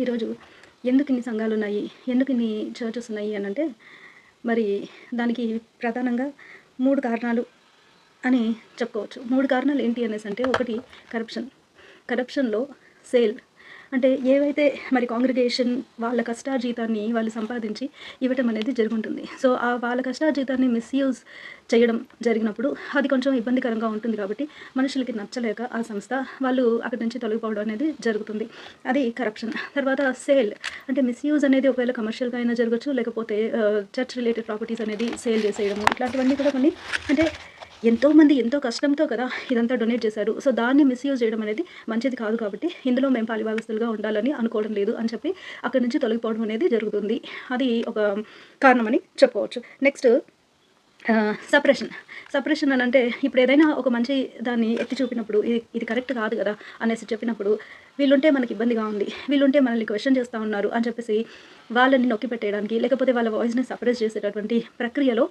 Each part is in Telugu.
ఈరోజు ఎందుకు ఇన్ని సంఘాలు ఉన్నాయి ఎందుకు ఇన్ని చర్చెస్ ఉన్నాయి అని అంటే మరి దానికి ప్రధానంగా మూడు కారణాలు అని చెప్పుకోవచ్చు. మూడు కారణాలు ఏంటి అనేసి అంటే ఒకటి కరప్షన్ కరప్షన్లో సేల్ అంటే ఏవైతే మరి కాంగ్రిగేషన్ వాళ్ళ కష్టార్జీతాన్ని వాళ్ళు సంపాదించి ఇవ్వటం అనేది జరుగుతుంది సో ఆ వాళ్ళ కష్టార్జీతాన్ని మిస్యూజ్ చేయడం జరిగినప్పుడు అది కొంచెం ఇబ్బందికరంగా ఉంటుంది కాబట్టి మనుషులకి నచ్చలేక ఆ సంస్థ వాళ్ళు అక్కడి నుంచి తొలగిపోవడం అనేది జరుగుతుంది. అది కరప్షన్ తర్వాత సేల్ అంటే మిస్యూజ్ అనేది ఒకవేళ కమర్షియల్గా అయినా జరగచ్చు లేకపోతే చర్చ్ రిలేటెడ్ ప్రాపర్టీస్ అనేది సేల్ చేసేయడము ఇట్లాంటివన్నీ కూడా కొన్ని అంటే ఎంతోమంది ఎంతో కష్టంతో కదా ఇదంతా డొనేట్ చేశారు. సో దాన్ని మిస్యూజ్ చేయడం అనేది మంచిది కాదు కాబట్టి ఇందులో మేము పాలిభాగస్తులుగా ఉండాలని అనుకోవడం లేదు అని చెప్పి అక్కడి నుంచి తొలగిపోవడం అనేది జరుగుతుంది. అది ఒక కారణమని చెప్పుకోవచ్చు. నెక్స్ట్ సపరేషన్ సపరేషన్ అని అంటే ఇప్పుడు ఏదైనా ఒక మంచి దాన్ని ఎత్తి చూపినప్పుడు ఇది ఇది కరెక్ట్ కాదు కదా అనేసి చెప్పినప్పుడు వీళ్ళుంటే మనకి ఇబ్బందిగా ఉంది. వీళ్ళుంటే మనల్ని క్వశ్చన్ చేస్తూ ఉన్నారు అని చెప్పేసి వాళ్ళని నొక్కి పెట్టేయడానికి లేకపోతే వాళ్ళ వాయిస్ని సపరేట్ చేసేటటువంటి ప్రక్రియలో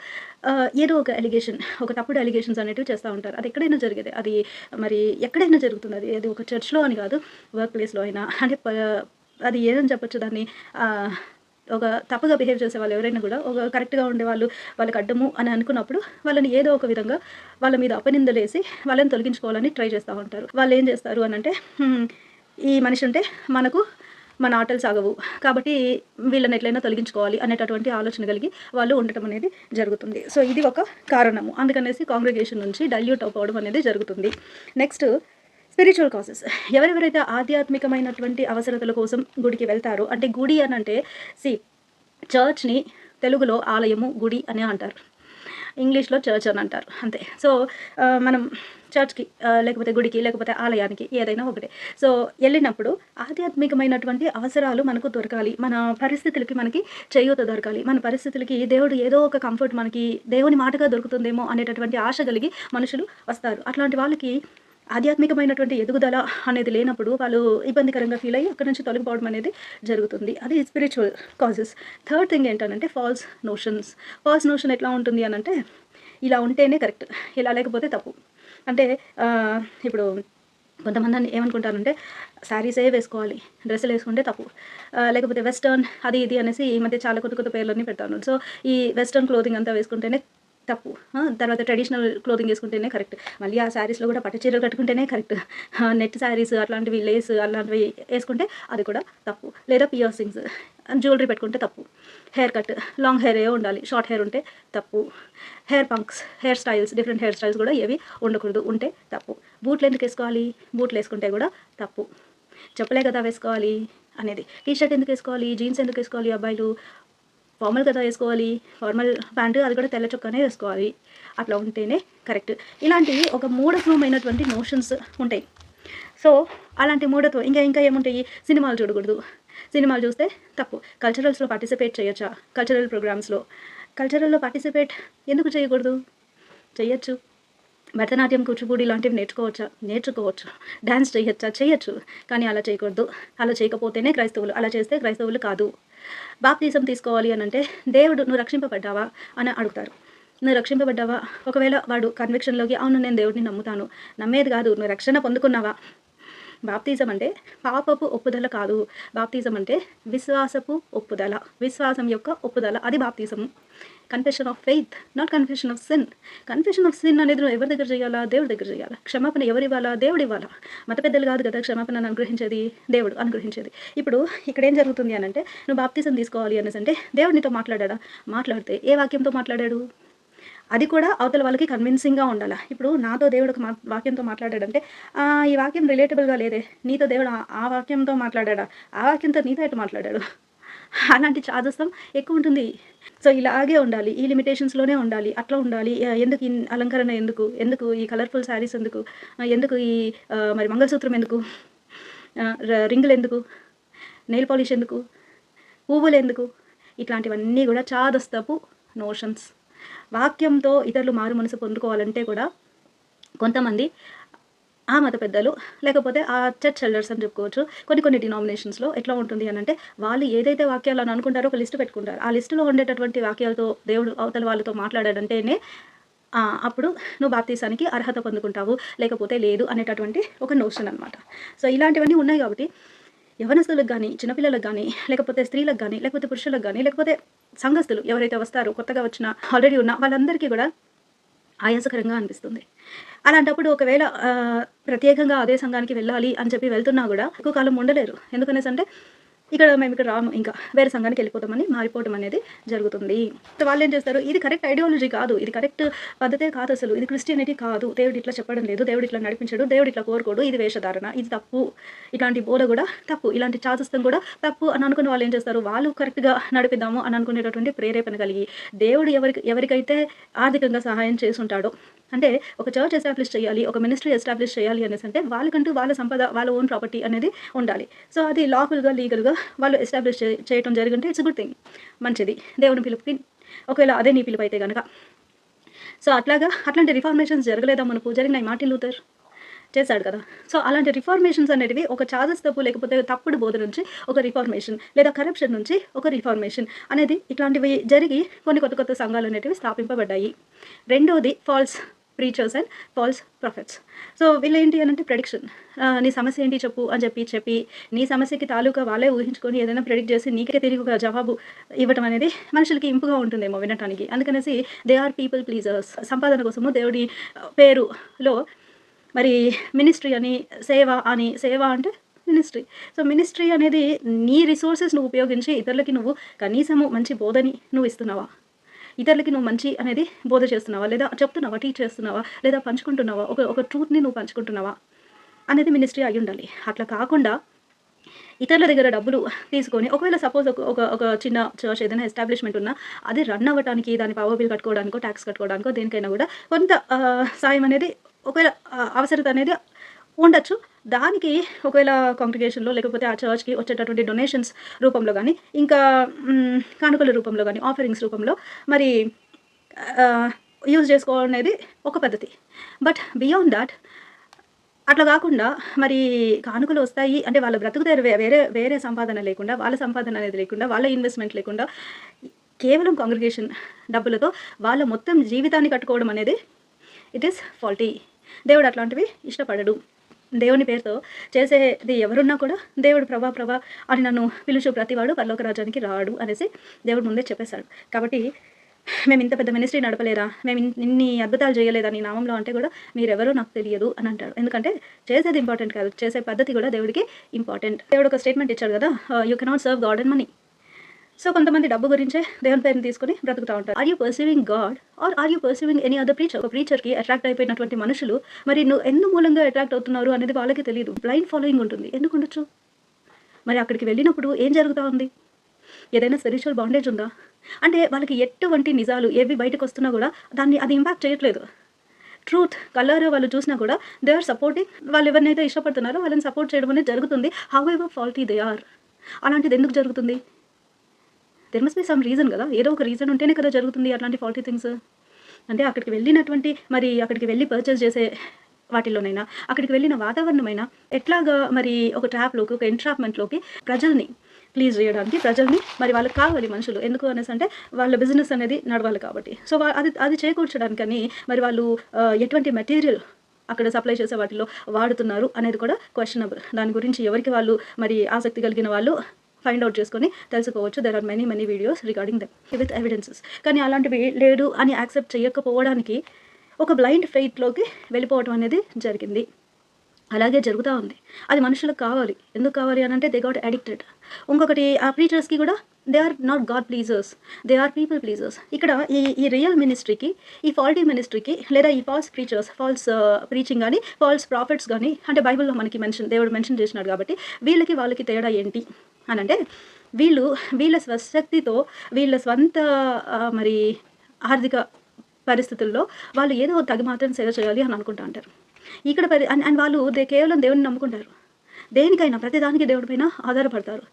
ఏదో ఒక ఎలిగేషన్ ఒక తప్పుడు ఎలిగేషన్స్ అనేటివి చేస్తూ ఉంటారు. అది ఎక్కడైనా జరిగేది. అది మరి ఎక్కడైనా జరుగుతుంది. అది అది ఒక చర్చ్లో అని కాదు వర్క్ ప్లేస్లో అయినా. అంటే ప- అది ఏదని చెప్పొచ్చు దాన్ని. ఒక తప్పుగా బిహేవ్ చేసే వాళ్ళు ఎవరైనా కూడా ఒక కరెక్ట్గా ఉండే వాళ్ళు వాళ్ళకి అడ్డము అని అనుకున్నప్పుడు వాళ్ళని ఏదో ఒక విధంగా వాళ్ళ మీద అపనిందలేసి వాళ్ళని తొలగించుకోవాలని ట్రై చేస్తూ ఉంటారు. వాళ్ళు ఏం చేస్తారు అని అంటే ఈ మనిషి ఉంటే మనకు మన ఆటలు సాగవు. కాబట్టి వీళ్ళని ఎట్లయినా తొలగించుకోవాలి అనేటటువంటి ఆలోచన కలిగి వాళ్ళు ఉండటం అనేది జరుగుతుంది. సో ఇది ఒక కారణము. అందుకనేసి కాంగ్రిగేషన్ నుంచి డైల్యూట్ అవ్వడం అనేది జరుగుతుంది. Next spiritual causes. ఎవరెవరైతే ఆధ్యాత్మికమైనటువంటి అవసరతల కోసం గుడికి వెళ్తారో అంటే గుడి అని అంటే సి చర్చ్ని తెలుగులో ఆలయము గుడి అని అంటారు. ఇంగ్లీష్లో చర్చ్ అని అంటారు. అంతే. సో మనం చర్చ్కి లేకపోతే గుడికి లేకపోతే ఆలయానికి ఏదైనా ఒకటే. సో వెళ్ళినప్పుడు ఆధ్యాత్మికమైనటువంటి అవసరాలు మనకు దొరకాలి. మన పరిస్థితులకి మనకి చేయూత దొరకాలి. మన పరిస్థితులకి దేవుడు ఏదో ఒక కంఫర్ట్ మనకి దేవుని మాటగా దొరుకుతుందేమో అనేటటువంటి ఆశ కలిగి మనుషులు వస్తారు. అట్లాంటి వాళ్ళకి ఆధ్యాత్మికమైనటువంటి ఎదుగుదల అనేది లేనప్పుడు వాళ్ళు ఇబ్బందికరంగా ఫీల్ అయ్యి అక్కడ నుంచి తొలగిపోవడం అనేది జరుగుతుంది. అది స్పిరిచువల్ కాజెస్ థర్డ్ థింగ్ ఏంటంటే ఫాల్స్ నోషన్స్ ఫాల్స్ నోషన్ ఎట్లా ఉంటుంది అనంటే ఇలా ఉంటేనే కరెక్ట్ ఇలా లేకపోతే తప్పు. అంటే ఇప్పుడు కొంతమంది ఏమనుకుంటారంటే శారీసే వేసుకోవాలి డ్రెస్సులు వేసుకుంటే తప్పు. లేకపోతే వెస్టర్న్ అది ఇది అనేసి ఈ మధ్య చాలా కొత్త కొత్త పేర్లన్నీ పెడతాను సో ఈ వెస్టర్న్ క్లోతింగ్ అంతా వేసుకుంటేనే తప్పు. తర్వాత ట్రెడిషనల్ క్లోతింగ్ వేసుకుంటేనే కరెక్ట్ మళ్ళీ ఆ శారీస్లో కూడా పట్టు చీరలు కట్టుకుంటేనే కరెక్ట్ నెట్ శారీస్ అట్లాంటివి లేస్ అలాంటివి వేసుకుంటే అది కూడా తప్పు. లేదా పియర్సింగ్స్ జ్యువెలరీ పెట్టుకుంటే తప్పు. హెయిర్ కట్ లాంగ్ హెయిర్ ఏ ఉండాలి. షార్ట్ హెయిర్ ఉంటే తప్పు. Hair punks hair styles different hair styles కూడా ఏవి ఉండకూడదు. ఉంటే తప్పు. బూట్లు ఎందుకు వేసుకోవాలి. బూట్లు వేసుకుంటే కూడా తప్పు. చెప్పలే కదా వేసుకోవాలి అనేది. టీ షర్ట్ ఎందుకు వేసుకోవాలి? జీన్స్ ఎందుకు వేసుకోవాలి? అబ్బాయిలు ఫార్మల్ కదా వేసుకోవాలి. ఫార్మల్ ప్యాంటు అది కూడా తెల్ల చొక్కానే వేసుకోవాలి. అట్లా ఉంటేనే కరెక్ట్. ఇలాంటివి ఒక మూఢత్వమైనటువంటి నోషన్స్ ఉంటాయి. సో అలాంటి మూఢత్వం ఇంకా ఇంకా ఏముంటాయి? సినిమాలు చూడకూడదు. సినిమాలు చూస్తే తప్పు. కల్చరల్స్లో పార్టిసిపేట్ చేయొచ్చా? కల్చరల్ ప్రోగ్రామ్స్లో. కల్చరల్లో పార్టిసిపేట్ ఎందుకు చేయకూడదు? చేయొచ్చు. భరతనాట్యం కూచిపూడి లాంటివి నేర్చుకోవచ్చా? నేర్చుకోవచ్చు. డ్యాన్స్ చేయొచ్చా? చేయొచ్చు. కానీ అలా చేయకూడదు. అలా చేయకపోతేనే క్రైస్తవులు అలా చేస్తే క్రైస్తవులు కాదు. బాప్తీసం తీసుకోవాలి అని అంటే దేవుడు నువ్వు రక్షింపబడ్డావా? అని అడుగుతారు. నువ్వు రక్షింపబడ్డావా? ఒకవేళ వాడు కన్విక్షన్లోకి అవును నేను దేవుడిని నమ్ముతాను. నమ్మేది కాదు నువ్వు రక్షణ పొందుకున్నావా? బాప్తిజం అంటే పాపపు ఒప్పుదల కాదు. బాప్తిజం అంటే విశ్వాసపు ఒప్పుదల. విశ్వాసం యొక్క ఒప్పుదల అది బాప్తిజము confession of faith not confession of sin confession of sin అనేది ఎవరి దగ్గర చేయాలా? దేవుడి దగ్గర చేయాలా? క్షమాపణ ఎవరు ఇవ్వాలా దేవుడు ఇవ్వాలా మత పెద్దలు కాదు కదా క్షమాపణ అనుగ్రహించేది దేవుడు అనుగ్రహించేది. ఇప్పుడు ఇక్కడ ఏం జరుగుతుంది అని అంటే నువ్వు బాప్తిజం తీసుకోవాలి అనేసి అంటే దేవుడినితో మాట్లాడా మాట్లాడాడా? మాట్లాడితే ఏ వాక్యంతో మాట్లాడాడు? అది కూడా అవతల వాళ్ళకి కన్విన్సింగ్గా ఉండాలి? ఇప్పుడు నాతో దేవుడు ఒక మా వాక్యంతో మాట్లాడాడంటే ఈ వాక్యం రిలేటబుల్గా లేదే. నీతో దేవుడు ఆ- ఆ వాక్యంతో మాట్లాడాడా? ఆ వాక్యంతో నీతో ఎటు మాట్లాడాడు? అలాంటి చాదస్తం ఎక్కువ ఉంటుంది. సో ఇలాగే ఉండాలి. ఈ లిమిటేషన్స్లోనే ఉండాలి. అట్లా ఉండాలి. ఎందుకు అలంకరణ ఎందుకు? ఎందుకు ఈ కలర్ఫుల్ శారీస్ ఎందుకు? ఎందుకు ఈ మరి మంగళసూత్రం ఎందుకు? ర- రింగులు ఎందుకు? నెయిల్ పాలిష్ ఎందుకు? పువ్వులు ఎందుకు? ఇట్లాంటివన్నీ కూడా చాదస్తపు నోషన్స్ వాక్యంతో ఇతరులు మారు మనసు పొందుకోవాలంటే కూడా కొంతమంది ఆ మత పెద్దలు లేకపోతే ఆ చర్చ్ ఎల్డర్స్ అని చెప్పుకోవచ్చు. కొన్ని కొన్ని డినామినేషన్స్లో ఎట్లా ఉంటుంది అని అంటే వాళ్ళు ఏదైతే వాక్యాలు అని అనుకుంటారో ఒక లిస్ట్ పెట్టుకుంటారు. ఆ లిస్టులో ఉండేటటువంటి వాక్యాలతో దేవుడు అవతల వాళ్ళతో మాట్లాడాడంటేనే అప్పుడు నువ్వు బాప్తీసానికి అర్హత పొందుకుంటావు. లేకపోతే లేదు అనేటటువంటి ఒక నోషన్ అనమాట సో ఇలాంటివన్నీ ఉన్నాయి కాబట్టి యవనస్తులకు కానీ చిన్నపిల్లలకు కానీ లేకపోతే స్త్రీలకు కానీ లేకపోతే పురుషులకు కానీ లేకపోతే సంఘస్థులు ఎవరైతే వస్తారో కొత్తగా వచ్చిన ఆల్రెడీ ఉన్న వాళ్ళందరికీ కూడా ఆయాసకరంగా అనిపిస్తుంది. అలాంటప్పుడు ఒకవేళ ప్రత్యేకంగా అదే సంఘానికి వెళ్ళాలి అని చెప్పి వెళ్తున్నా కూడా ఎక్కువ కాలం ఉండలేరు. ఎందుకనేసి అంటే ఇక్కడ మేము ఇక్కడ రాము ఇంకా వేరే సంఘానికి వెళ్ళిపోతామని మారిపోవడం అనేది జరుగుతుంది. వాళ్ళు ఏం చేస్తారు ఇది కరెక్ట్ ఐడియాలజీ కాదు ఇది కరెక్ట్ పద్ధతే కాదు అసలు ఇది క్రిస్టియానిటీ కాదు దేవుడు ఇట్లా చెప్పడం లేదు దేవుడు ఇట్లా నడిపించడు దేవుడు ఇట్లా కోరుకోడు ఇది వేషధారణ ఇది తప్పు ఇలాంటి బోధ కూడా తప్పు ఇలాంటి చాచస్తం కూడా తప్పు అని అనుకున్న వాళ్ళు ఏం చేస్తారు వాళ్ళు కరెక్ట్గా నడిపిద్దాము అని అనుకునేటటువంటి ప్రేరేపణ కలిగి దేవుడు ఎవరికి ఎవరికైతే ఆర్థికంగా సహాయం చేసి ఉంటాడో అంటే ఒక చర్చ్ ఎస్టాబ్లిష్ చేయాలి ఒక మినిస్ట్రీ ఎస్టాబ్లిష్ చేయాలి అనేసి అంటే వాళ్ళకంటూ వాళ్ళ సంపద వాళ్ళ ఓన్ ప్రాపర్టీ అనేది ఉండాలి. సో అది లాఫుల్గా లీగల్గా వాళ్ళు ఎస్టాబ్లిష్ చేయటం జరిగింటే ఇట్స్ గుడ్ థింగ్ మంచిది. దేవుని పిలుపుకి ఒకవేళ అదే నీ పిలుపు అయితే కనుక సో అట్లాగా అట్లాంటి రిఫార్మేషన్స్ జరగలేదా మనకు? జరిగినాయి మార్టిన్ లూథర్ చేశాడు కదా. సో అలాంటి రిఫార్మేషన్స్ అనేటివి ఒక ఛార్జెస్ తప్పు లేకపోతే తప్పుడు బోధ నుంచి ఒక రిఫార్మేషన్ లేదా కరప్షన్ నుంచి ఒక రిఫార్మేషన్ అనేది ఇట్లాంటివి జరిగి కొన్ని కొత్త కొత్త సంఘాలు అనేటివి స్థాపింపబడ్డాయి. రెండోది false preachers and false prophets so వీళ్ళు ఏంటి అని అంటే ప్రెడిక్షన్ నీ సమస్య ఏంటి చెప్పు అని చెప్పి చెప్పి నీ సమస్యకి తాలూకా వాళ్ళే ఊహించుకొని ఏదైనా ప్రెడిక్ట్ చేసి నీకే తిరిగి ఒక జవాబు ఇవ్వడం అనేది మనుషులకి ఇంపుగా ఉంటుందేమో వినటానికి. అందుకనేసి దే ఆర్ పీపుల్ ప్లీజర్స్ సంపాదన కోసము దేవుడి పేరులో మరి మినిస్ట్రీ అని సేవ అని సేవ అంటే మినిస్ట్రీ సో మినిస్ట్రీ అనేది నీ రిసోర్సెస్ నువ్వు ఉపయోగించి ఇతరులకి నువ్వు కనీసము మంచి బోధని నువ్వు ఇస్తున్నావా? ఇతరులకి నువ్వు మంచి అనేది బోధ చేస్తున్నావా? లేదా చెప్తున్నావా? టీచ్ చేస్తున్నావా? లేదా పంచుకుంటున్నావా? ఒక ఒక ట్రూత్ని నువ్వు పంచుకుంటున్నావా? అనేది మినిస్ట్రీ అయి ఉండాలి. అట్లా కాకుండా ఇతరుల దగ్గర డబ్బులు తీసుకొని ఒకవేళ సపోజ్ ఒక ఒక ఒక చిన్న చర్చ్ ఏదైనా ఎస్టాబ్లిష్మెంట్ ఉన్నా అది రన్ అవ్వడానికి దాని పవర్ బిల్ కట్టుకోవడానికో ట్యాక్స్ కట్టుకోవడానికో దేనికైనా కూడా కొంత సాయం అనేది ఒకవేళ అవసరత అనేది ఉండొచ్చు. దానికి ఒకవేళ కాంగ్రిగేషన్లో లేకపోతే ఆ చర్చ్కి వచ్చేటటువంటి డొనేషన్స్ రూపంలో కానీ ఇంకా కానుకల రూపంలో కానీ ఆఫరింగ్స్ రూపంలో మరి యూజ్ చేసుకోవడం అనేది ఒక పద్ధతి. బట్ బియాండ్ దాట్ అట్లా కాకుండా మరి కానుకలు వస్తాయి. అంటే వాళ్ళ బ్రతుకుతారు వేరే వేరే సంపాదన లేకుండా వాళ్ళ సంపాదన అనేది లేకుండా వాళ్ళ ఇన్వెస్ట్మెంట్ లేకుండా కేవలం కాంగ్రిగేషన్ డబ్బులతో వాళ్ళ మొత్తం జీవితాన్ని కట్టుకోవడం అనేది ఇట్ ఈస్ ఫాల్టీ దేవుడు అట్లాంటివి ఇష్టపడడు. దేవుని పేరుతో చేసేది ఎవరున్నా కూడా దేవుడు ప్రభా ప్రభా అని నన్ను పిలుచు ప్రతివాడు పరలోక రాజ్యానికి రాడు అనేసి దేవుడు ముందే చెప్పేశాడు. కాబట్టి మేము ఇంత పెద్ద మినిస్ట్రీ నడపలేరా? మేము ఇన్ని అద్భుతాలు చేయలేదా నీ నామంలో అంటే కూడా మీరెవరో నాకు తెలియదు అని అంటాడు. ఎందుకంటే చేసేది ఇంపార్టెంట్ కాదు చేసే పద్ధతి కూడా దేవుడికి ఇంపార్టెంట్ దేవుడు ఒక స్టేట్మెంట్ ఇచ్చాడు కదా you cannot serve God and money so కొంతమంది డబ్బు గురించే దేవుని పేరుని తీసుకొని బ్రతుకుతూ ఉంటారు. Are you perceiving God or are you perceiving any other preacher ఒక ప్రీచర్కి అట్రాక్ట్ అయిపోయినటువంటి మనుషులు మరి నువ్వు ఎందు మూలంగా అట్రాక్ట్ అవుతున్నారు అనేది వాళ్ళకి తెలియదు బ్లైండ్ ఫాలోయింగ్ ఉంటుంది. ఎందుకు ఉండొచ్చు? మరి అక్కడికి వెళ్ళినప్పుడు ఏం జరుగుతూ ఉంది? ఏదైనా స్పిరిచువల్ బాండేజ్ ఉందా? అంటే వాళ్ళకి ఎటువంటి నిజాలు ఏవి బయటకు వస్తున్నా కూడా దాన్ని అది ఇంపాక్ట్ చేయట్లేదు. ట్రూత్ కలర్ వాళ్ళు చూసినా కూడా దే ఆర్ సపోర్టింగ్ వాళ్ళు ఎవరినైతే ఇష్టపడుతున్నారో వాళ్ళని సపోర్ట్ చేయడం అనేది జరుగుతుంది. However faulty they are అలాంటిది ఎందుకు జరుగుతుంది? There must be some reason కదా. ఏదో ఒక రీజన్ ఉంటేనే కదా జరుగుతుంది అట్లాంటి ఫాల్టీ థింగ్స్ అంటే అక్కడికి వెళ్ళినటువంటి మరి అక్కడికి వెళ్ళి పర్చేస్ చేసే వాటిలోనైనా అక్కడికి వెళ్ళిన వాతావరణమైనా ఎట్లాగా మరి ఒక ట్రాప్లోకి ఒక ఎంట్రాప్మెంట్లోకి ప్రజల్ని ప్లీజ్ చేయడానికి ప్రజల్ని మరి వాళ్ళకి కావాలి మనుషులు. ఎందుకు అనేసి అంటే వాళ్ళ బిజినెస్ అనేది నడవాలి కాబట్టి. సో అది అది చేకూర్చడానికని మరి వాళ్ళు ఎటువంటి మెటీరియల్ అక్కడ సప్లై చేసే వాటిలో వాడుతున్నారు అనేది కూడా క్వశ్చనబుల్ దాని గురించి ఎవరికి వాళ్ళు మరి ఆసక్తి కలిగిన వాళ్ళు ఫైండ్ అవుట్ చేసుకొని తెలుసుకోవచ్చు. There are many many videos regarding them with evidences కానీ అలాంటివి లేడు అని యాక్సెప్ట్ చేయకపోవడానికి ఒక బ్లైండ్ ఫెయిట్లోకి వెళ్ళిపోవడం అనేది జరిగింది. అలాగే జరుగుతూ ఉంది. అది మనుషులకు కావాలి. ఎందుకు కావాలి అని అంటే దే గాట్ అడిక్టెడ్ ఇంకొకటి ఆ ప్రీచర్స్కి కూడా they are not God pleasers they are people pleasers ఇక్కడ ఈ ఈ రియల్ మినిస్ట్రీకి ఈ ఫాల్టీ మినిస్ట్రీకి లేదా ఈ ఫాల్స్ ప్రీచర్స్ ఫాల్స్ ప్రీచింగ్ కానీ ఫాల్స్ ప్రాఫిట్స్ కానీ అంటే బైబిల్లో మనకి మెన్షన్ దేవుడు మెన్షన్ చేసినాడు కాబట్టి వీళ్ళకి వాళ్ళకి తేడా ఏంటి? అని అంటే వీళ్ళు వీళ్ళ స్వశక్తితో వీళ్ళ స్వంత మరి ఆర్థిక పరిస్థితుల్లో వాళ్ళు ఏదో తగి మాత్రం సేవ చేయాలి అని అనుకుంటా ఉంటారు. ఇక్కడ పరి అండ్ వాళ్ళు దే కేవలం దేవుని నమ్ముకుంటారు. దేనికైనా ప్రతిదానికి దేవుడి పైన ఆధారపడతారు.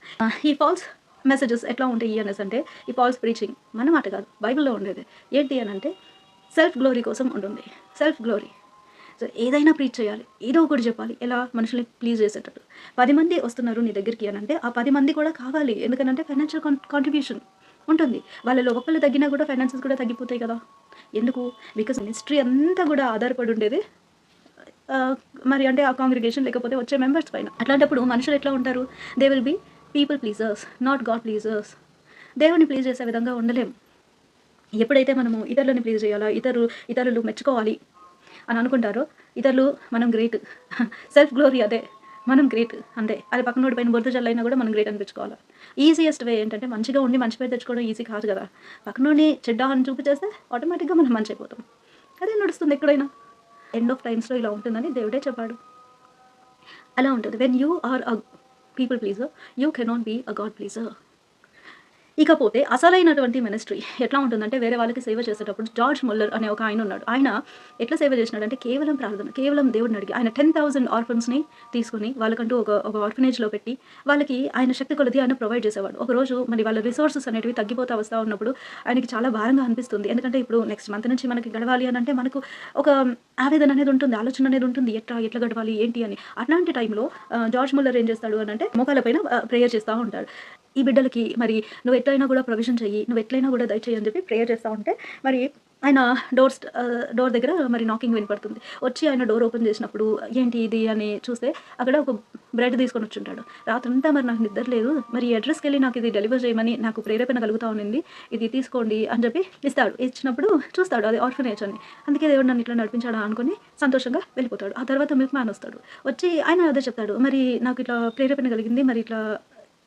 ఈ ఫాల్స్ మెసేజెస్ ఎట్లా ఉంటాయి అనేసి అంటే ఈ ఫాల్స్ ప్రీచింగ్ మన మాట కాదు బైబిల్లో ఉండేది. ఏంటి అని అంటే సెల్ఫ్ గ్లోరీ కోసం ఉంటుంది సెల్ఫ్ గ్లోరీ ఏదైనా ప్రీచ్ చేయాలి. ఏదో ఒకటి చెప్పాలి. ఎలా? మనుషుల్ని ప్లీజ్ చేసేటట్టు. పది మంది వస్తున్నారు నీ దగ్గరికి అని అంటే ఆ పది మంది కూడా కావాలి. ఎందుకంటే ఫైనాన్షియల్ కాంట్రిబ్యూషన్ ఉంటుంది. వాళ్ళలో ఒకళ్ళు తగ్గినా కూడా ఫైనాన్సెస్ కూడా తగ్గిపోతాయి కదా. ఎందుకు? బికాస్ మినిస్ట్రీ అంతా కూడా ఆధారపడి ఉండేది మరి అంటే ఆ కాంగ్రిగేషన్ లేకపోతే వచ్చే మెంబర్స్ పైన. అట్లాంటప్పుడు మనుషులు ఎట్లా ఉంటారు? They will be people pleasers not God pleasers దేవుని ప్లీజ్ చేసే విధంగా ఉండలేము ఎప్పుడైతే మనము ఇతరులని ప్లీజ్ చేయాలా? ఇతరులు ఇతరులు మెచ్చుకోవాలి. అని అనుకుంటారో. ఇతరులు మనం గ్రేట్ సెల్ఫ్ గ్లోరీ అదే. మనం గ్రేట్ అంతే. అది పక్కనోడి పైన బురద చల్లైనా కూడా మనం గ్రేట్ అనిపించుకోవాలి. ఈజియెస్ట్ వే ఏంటంటే మంచిగా ఉండి మంచి పేరు తెచ్చుకోవడం ఈజీ కాదు కదా. పక్కనోడిని చెడ్డ అని చూపించేస్తే ఆటోమేటిక్గా మనం మంచి అయిపోతాం. అదే నడుస్తుంది ఎక్కడైనా. ఎండ్ ఆఫ్ టైమ్స్లో ఇలా ఉంటుందని దేవుడే చెప్పాడు. అలా ఉంటుంది. When you are a people pleaser you cannot be a God pleaser ఇకపోతే అసలైనటువంటి మినిస్ట్రీ ఎట్లా ఉంటుందంటే వేరే వాళ్ళకి సేవ చేసేటప్పుడు జార్జ్ ముల్లర్ అనే ఒక ఆయన ఉన్నాడు. ఆయన ఎట్లా సేవ చేసినాడంటే కేవలం ప్రార్థన కేవలం దేవుడిని అడిగి ఆయన టెన్ థౌసండ్ ఆర్ఫన్స్ని తీసుకుని వాళ్ళకంటూ ఒక ఒక ఆర్ఫనేజ్లో పెట్టి వాళ్ళకి ఆయన శక్తి కొలది ఆయన ప్రొవైడ్ చేసేవాడు. ఒక రోజు మరి వాళ్ళ రిసోర్సెస్ అనేటివి తగ్గిపోతా వస్తూ ఉన్నప్పుడు ఆయనకి చాలా భారంగా అనిపిస్తుంది. ఎందుకంటే ఇప్పుడు నెక్స్ట్ మంత్ నుంచి మనకి గడవాలి అని అంటే మనకు ఒక ఆవేదన అనేది ఉంటుంది ఆలోచన అనేది ఉంటుంది. ఎట్లా ఎట్లా గడవాలి ఏంటి అని. అట్లాంటి టైంలో జార్జ్ ముల్లర్ ఏం చేస్తాడు అని అంటే మోకాల పైన ప్రేయర్ చేస్తూ ఉంటాడు. ఈ బిడ్డలకి మరి నువ్వు ఎట్లయినా కూడా ప్రొవిజన్ చెయ్యి నువ్వు ఎట్లయినా కూడా దయచేయి అని చెప్పి ప్రేయర్ చేస్తూ ఉంటే మరి ఆయన డోర్స్ డోర్ uh, దగ్గర మరి నాకింగ్ వినపడుతుంది. వచ్చి ఆయన డోర్ ఓపెన్ చేసినప్పుడు ఏంటి ఇది అని చూస్తే అక్కడ ఒక బ్రెడ్ తీసుకొని వచ్చుంటాడు. రాత్రంతా మరి నాకు నిద్ర లేదు మరి అడ్రస్కి వెళ్ళి నాకు ఇది డెలివర్ చేయమని నాకు ప్రేరేపణ కలుగుతా ఉన్నింది ఇది తీసుకోండి అని చెప్పి ఇస్తాడు. ఇచ్చినప్పుడు చూస్తాడు అది ఆర్ఫనేజ్ అని. అందుకే దేవుడు నన్ను ఇట్లా నడిపించాడా అనుకుని సంతోషంగా వెళ్ళిపోతాడు. ఆ తర్వాత మిల్క్ మ్యాన్ వస్తాడు. వచ్చి ఆయన అదే చెప్తాడు మరి నాకు ఇట్లా ప్రేరేపణ కలిగింది మరి ఇట్లా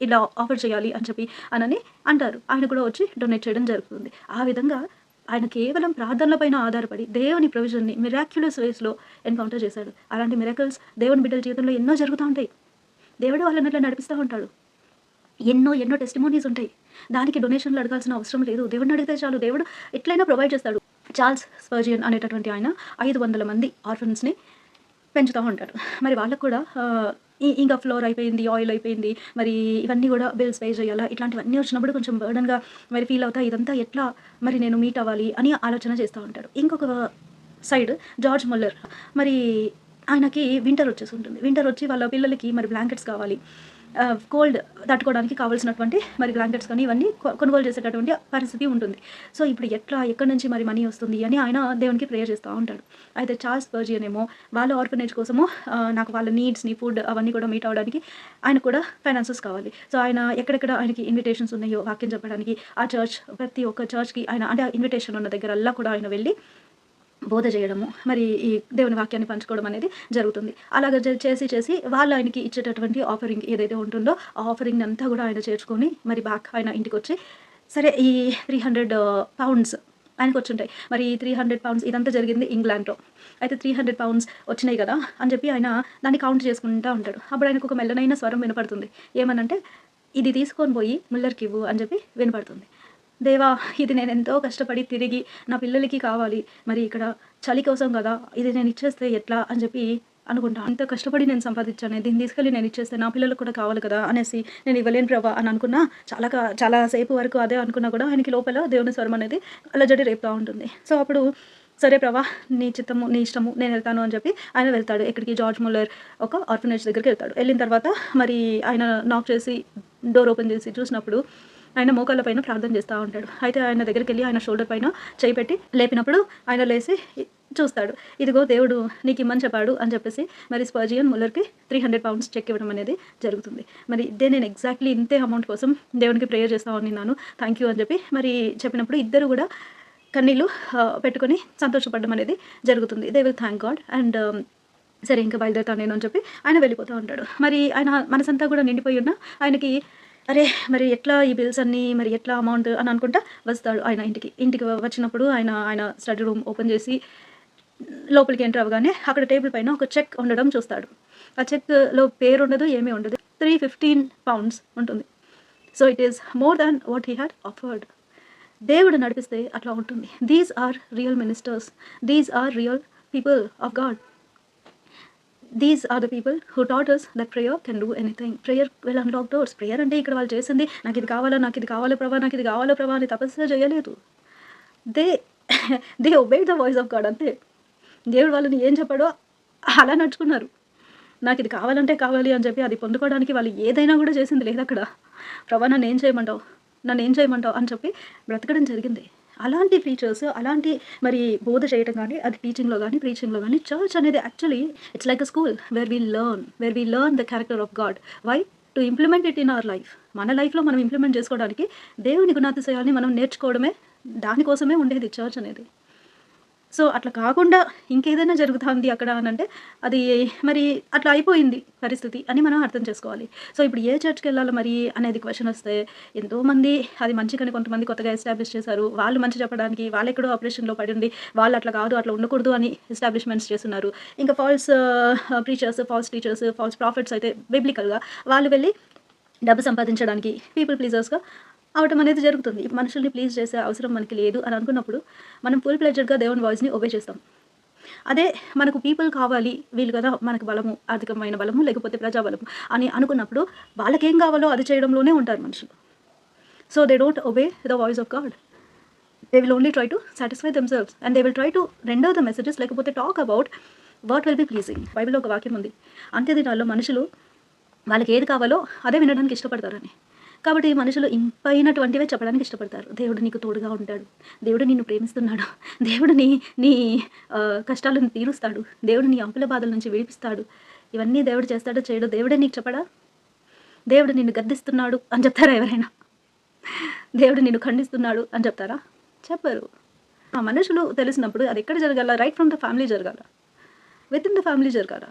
ఇలా ఆఫర్ చేయాలి అని చెప్పి అనని అంటారు. ఆయన కూడా వచ్చి డొనేట్ చేయడం జరుగుతుంది. ఆ విధంగా ఆయన కేవలం ప్రార్థనలపైన ఆధారపడి దేవుని ప్రొవిజన్ని మిరాక్యులస్ వేస్లో ఎన్కౌంటర్ చేశాడు. అలాంటి మిరాకల్స్ దేవుని బిడ్డల జీవితంలో ఎన్నో జరుగుతూ ఉంటాయి. దేవుడు వాళ్ళని అట్లా నడిపిస్తూ ఉంటాడు. ఎన్నో ఎన్నో టెస్టిమోనీస్ ఉంటాయి. దానికి డొనేషన్లు అడగాల్సిన అవసరం లేదు. దేవుడిని అడిగితే చాలు. దేవుడు ఎట్లయినా ప్రొవైడ్ చేస్తాడు. చార్ల్స్ స్పర్జియన్ అనేటటువంటి ఆయన ఐదు వందల మంది ఆర్ఫన్స్ని పెంచుతూ ఉంటాడు. మరి వాళ్ళకు కూడా ఇంకా ఫ్లోర్ అయిపోయింది ఆయిల్ అయిపోయింది మరి ఇవన్నీ కూడా బిల్స్ పే చేయాలా? ఇట్లాంటివన్నీ వచ్చినప్పుడు కొంచెం బర్డన్గా మరి ఫీల్ అవుతా ఇదంతా ఎట్లా మరి నేను మీట్ అవ్వాలి అని ఆలోచన చేస్తూ ఉంటాడు ఇంకొక సైడ్ జార్జ్ ముల్లర్ మరి ఆయనకి వింటర్ వచ్చేసి ఉంటుంది. వింటర్ వచ్చి వాళ్ళ పిల్లలకి మరి బ్లాంకెట్స్ కావాలి. కోల్డ్ తట్టుకోవడానికి కావాల్సినటువంటి మరి బ్లాంకెట్స్ కానీ ఇవన్నీ కొనుగోలు చేసేటటువంటి పరిస్థితి ఉంటుంది. సో ఇప్పుడు ఎట్లా ఎక్కడి నుంచి మరి మనీ వస్తుంది అని ఆయన దేవునికి ప్రేయర్ చేస్తూ ఉంటాడు. అయితే చార్ల్స్ పర్జియన్ ఏమో వాళ్ళ ఆర్ఫనేజ్ కోసము నాకు వాళ్ళ నీడ్స్ని ఫుడ్ అవన్నీ కూడా మీట్ అవ్వడానికి ఆయన కూడా ఫైనాన్సెస్ కావాలి. సో ఆయన ఎక్కడెక్కడ ఆయనకి ఇన్విటేషన్స్ ఉన్నాయో వాక్యం చెప్పడానికి ఆ చర్చ్ ప్రతి ఒక్క చర్చ్కి ఆయన అంటే ఇన్విటేషన్ ఉన్న దగ్గర అల్లా కూడా ఆయన వెళ్ళి బోధ చేయడము మరి ఈ దేవుని వాక్యాన్ని పంచుకోవడం అనేది జరుగుతుంది. అలాగ చేసి చేసి వాళ్ళు ఆయనకి ఇచ్చేటటువంటి ఆఫరింగ్ ఏదైతే ఉంటుందో ఆ ఆఫరింగ్ అంతా కూడా ఆయన చేర్చుకొని మరి బ్యాక్ ఆయన ఇంటికి వచ్చి సరే ఈ త్రీ హండ్రెడ్ పౌండ్స్ ఆయనకు వచ్చుంటాయి మరి ఈ త్రీ హండ్రెడ్ పౌండ్స్ ఇదంతా జరిగింది ఇంగ్లాండ్లో. అయితే త్రీ హండ్రెడ్ పౌండ్స్ వచ్చినాయి కదా అని చెప్పి ఆయన దాన్ని కౌంట్ చేసుకుంటూ ఉంటాడు. అప్పుడు ఆయనకు ఒక మెల్లనైన స్వరం వినపడుతుంది. ఏమనంటే ఇది తీసుకొని పోయి ముల్లర్కి ఇవ్వు అని చెప్పి వినపడుతుంది. దేవా ఇది నేను ఎంతో కష్టపడి తిరిగి నా పిల్లలకి కావాలి. మరి ఇక్కడ చలి కోసం కదా ఇది నేను ఇచ్చేస్తే ఎట్లా అని చెప్పి అనుకుంటా. అంత కష్టపడి నేను సంపాదించాను దీన్ని తీసుకెళ్ళి నేను ఇచ్చేస్తే నా పిల్లలకు కూడా కావాలి కదా అనేసి నేను ఇవ్వలేను ప్రభా అని అనుకున్నా. చాలా చాలా సేపు వరకు అదే అనుకున్నా కూడా ఆయనకి లోపల దేవుని స్వరం అనేది అలజడి రేపుతూ ఉంటుంది. సో అప్పుడు సరే ప్రభా నీ చిత్తము నీ ఇష్టము నేను వెళ్తాను అని చెప్పి ఆయన వెళ్తాడు. ఎక్కడికి జార్జ్ ముల్లర్ ఒక ఆర్ఫనేజ్ దగ్గరికి వెళ్తాడు. వెళ్ళిన తర్వాత మరి ఆయన నాక్ చేసి డోర్ ఓపెన్ చేసి చూసినప్పుడు ఆయన మోకాళ్ళ పైన ప్రార్థన చేస్తూ ఉంటాడు. అయితే ఆయన దగ్గరికి వెళ్ళి ఆయన షోల్డర్ పైన చేయి పెట్టి లేపినప్పుడు ఆయన లేచి చూస్తాడు. ఇదిగో దేవుడు నీకు ఇమ్మని చెప్పాడు అని చెప్పేసి మరి స్పర్జియన్ ముల్లర్కి త్రీ హండ్రెడ్ పౌండ్స్ చెక్ ఇవ్వడం అనేది జరుగుతుంది. మరి ఇదే నేను ఎగ్జాక్ట్లీ ఇంతే అమౌంట్ కోసం దేవునికి ప్రేయర్ చేస్తా ఉన్నాను. థ్యాంక్ యూ అని చెప్పి మరి చెప్పినప్పుడు ఇద్దరు కూడా కన్నీళ్ళు పెట్టుకొని సంతోషపడడం అనేది జరుగుతుంది. They will thank God and సరే ఇంకా బయలుదేరుతాను నేను అని చెప్పి ఆయన వెళ్ళిపోతూ ఉంటాడు. మరి ఆయన మనసంతా కూడా నిండిపోయి ఉన్న ఆయనకి అరే మరి ఎట్లా ఈ బిల్స్ అన్నీ మరి ఎట్లా అమౌంట్ అని అనుకుంటా వస్తాడు ఆయన ఇంటికి. ఇంటికి వచ్చినప్పుడు ఆయన ఆయన స్టడీ రూమ్ ఓపెన్ చేసి లోపలికి ఎంటర్ అవ్వగానే అక్కడ టేబుల్ పైన ఒక చెక్ ఉండడం చూస్తాడు. ఆ చెక్లో పేరు ఉండదు ఏమీ ఉండదు. త్రీ ఫిఫ్టీన్ పౌండ్స్ ఉంటుంది. So it is more than what he had offered దేవుడు నడిపిస్తే అట్లా ఉంటుంది. These are real ministers these are real people of God these are the people who taught us that prayer can do anything prayer will unlock doors prayer అంటే ఇక్కడ వాళ్ళు చేసింది నాకు ఇది కావాలా నాకు ఇది కావాలో ప్రభా నాకు ఇది కావాలో ప్రభా అని తపస్సు చేయలేదు. They they obey the voice of God అంతే. దేవుడు వాళ్ళని ఏం చెప్పాడో అలా నడుచుకున్నారు. నాకు ఇది కావాలంటే కావాలి అని చెప్పి అది పొందుకోవడానికి వాళ్ళు ఏదైనా కూడా చేసింది లేదు అక్కడ. ప్రభా నన్ను ఏం చేయమంటావు? నన్ను ఏం చేయమంటావు? అని చెప్పి బ్రతకడం జరిగింది. అలాంటి ఫీచర్స్ అలాంటి మరి బోధ చేయటం కానీ అది టీచింగ్లో కానీ ప్రీచింగ్లో కానీ చర్చ్ అనేది actually it's like a school where we learn where we learn the character of God why to implement it in our life మన లైఫ్లో మనం ఇంప్లిమెంట్ చేసుకోవడానికి దేవుని గుణాతిశయాల్ని మనం నేర్చుకోవడమే దానికోసమే ఉండేది చర్చ్ అనేది. సో అట్లా కాకుండా ఇంకేదైనా జరుగుతుంది అక్కడ అని అంటే అది మరి అట్లా అయిపోయింది పరిస్థితి అని మనం అర్థం చేసుకోవాలి. సో ఇప్పుడు ఏ చర్చ్కి వెళ్ళాలి మరి అనేది క్వశ్చన్ వస్తే ఎంతోమంది అది మంచిగానే కొంతమంది కొత్తగా ఎస్టాబ్లిష్ చేశారు. వాళ్ళు మంచి చెప్పడానికి వాళ్ళు ఎక్కడో ఆపరేషన్లో పడి ఉంది వాళ్ళు అట్లా కాదు అట్లా ఉండకూడదు అని ఎస్టాబ్లిష్మెంట్స్ చేస్తున్నారు. ఇంకా false preachers false teachers false prophets అయితే బిబ్లికల్గా వాళ్ళు వెళ్ళి డబ్బు సంపాదించడానికి పీపుల్ ప్లీజర్స్గా అవటం అనేది జరుగుతుంది. మనుషుల్ని ప్లీజ్ చేసే అవసరం మనకి లేదు అని అనుకున్నప్పుడు మనం ఫుల్ ప్లెజర్గా దేవుని వాయిస్ని ఒబే చేస్తాం. అదే మనకు పీపుల్ కావాలి వీళ్ళు కదా మనకు బలము ఆర్థికమైన బలము లేకపోతే ప్రజాబలము అని అనుకున్నప్పుడు వాళ్ళకేం కావాలో అది చేయడంలోనే ఉంటారు మనుషులు. So they don't obey the voice of God they will only try to satisfy themselves and they will try to render the messages లేకపోతే talk about what will be pleasing బైబిల్లో ఒక వాక్యం ఉంది. అంత్య దినాల్లో మనుషులు వాళ్ళకి ఏది కావాలో అదే వినడానికి ఇష్టపడతారని. కాబట్టి మనుషులు ఇంపైనటువంటివే చెప్పడానికి ఇష్టపడతారు. దేవుడు నీకు తోడుగా ఉంటాడు. దేవుడు నిన్ను ప్రేమిస్తున్నాడు. దేవుడు నీ నీ కష్టాలను తీరుస్తాడు. దేవుడు నీ అంపుల బాధల నుంచి విడిపిస్తాడు. ఇవన్నీ దేవుడు చేస్తాడో చేయడో దేవుడే నీకు చెప్పడా? దేవుడు నిన్ను గద్దిస్తున్నాడు అని చెప్తారా ఎవరైనా? దేవుడు నిన్ను ఖండిస్తున్నాడు అని చెప్తారా? చెప్పరు. ఆ మనుషులు తెలిసినప్పుడు అది ఎక్కడ జరగాల? రైట్ ఫ్రమ్ ద ఫ్యామిలీ జరగాల. విత్ ఇన్ ద ఫ్యామిలీ జరగాల.